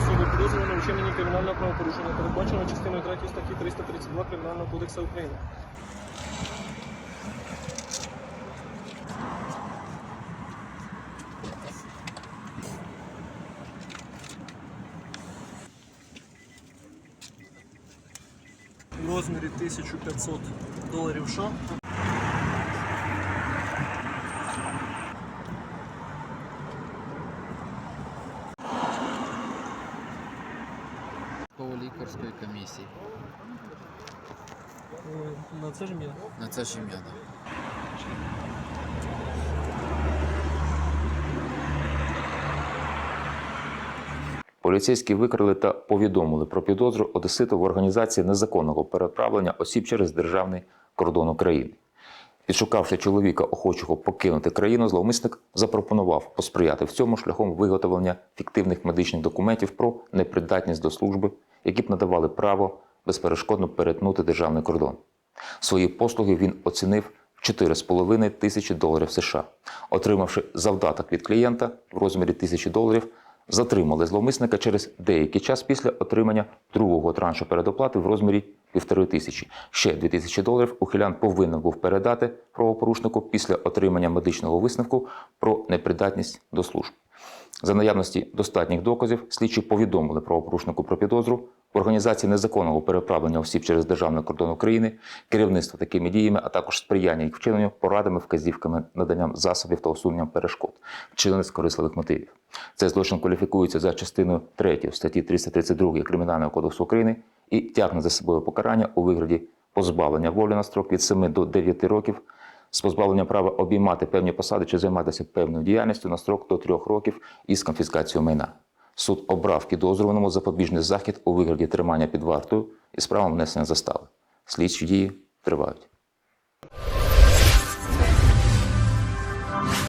затримали особу підозрювану у вчиненні кримінального правопорушення, передбаченого частиною 3 статті 332 Кримінального кодексу України. В розмірі 1500 доларів США. Лікарської комісії. Е, На це ж ім'я. На це ж ім'я. да. Поліцейські викрили та повідомили про підозру одеситу в організації незаконного переправлення осіб через державний кордон України. Підшукавши чоловіка, охочого покинути країну, зловмисник запропонував посприяти в цьому шляхом виготовлення фіктивних медичних документів про непридатність до служби, які б надавали право безперешкодно перетнути державний кордон. Свої послуги він оцінив в 4,5 тисячі доларів США. Отримавши завдаток від клієнта в розмірі тисячі доларів, затримали зловмисника через деякий час після отримання другого траншу передоплати в розмірі півтори тисячі. Ще дві тисячі доларів ухилян повинен був передати правопорушнику після отримання медичного висновку про непридатність до служб. За наявності достатніх доказів слідчі повідомили правопорушнику про підозру в організації незаконного переправлення осіб через державний кордон України, керівництво такими діями, а також сприяння їх вчиненню порадами, вказівками, наданням засобів та усуненням перешкод, вчинених з корисливих мотивів. Цей злочин кваліфікується за частиною 3 статті 332 Кримінального кодексу України і тягне за собою покарання у вигляді позбавлення волі на строк від 7 до 9 років з позбавленням права обіймати певні посади чи займатися певною діяльністю на строк до трьох років із конфіскацією майна. Суд обрав підозрюваному запобіжний захід у вигляді тримання під вартою із правом внесення застави. Слідчі дії тривають.